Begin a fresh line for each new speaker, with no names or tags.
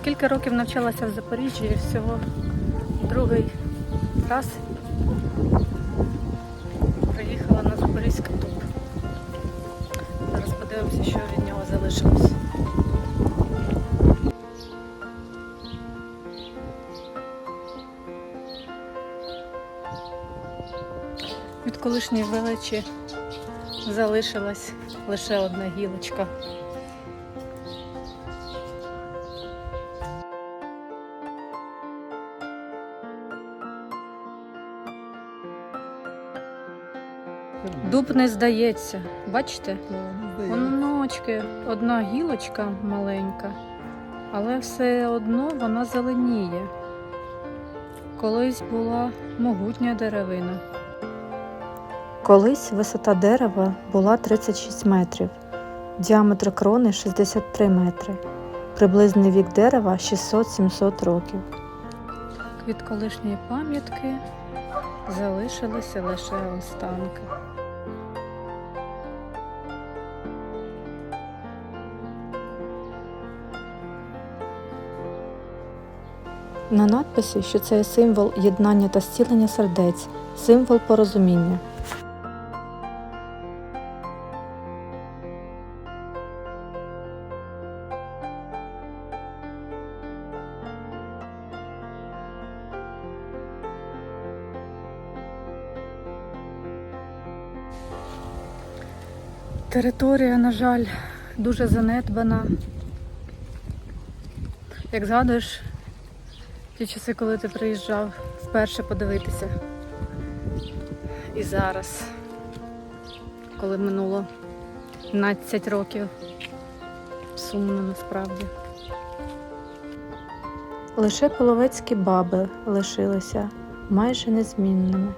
Скільки років навчалася в Запоріжжі і всього другий раз приїхала на Запорізький тур. Зараз подивимося, що від нього залишилось. Від колишньої величі залишилась лише одна гілочка. Дуб не здається, бачите? Оночки, одна гілочка маленька, але все одно вона зеленіє. Колись була могутня деревина.
Колись висота дерева була 36 метрів, діаметр крони 63 метри. Приблизний вік дерева 600-700 років.
Від колишньої пам'ятки залишилися лише останки.
На надписі, що це є символ єднання та зцілення сердець, символ порозуміння.
Територія, на жаль, дуже занедбана. Як згадуєш, ті часи, коли ти приїжджав вперше подивитися. І зараз, коли минуло 15 років, сумно насправді.
Лише половецькі баби лишилися майже незмінними.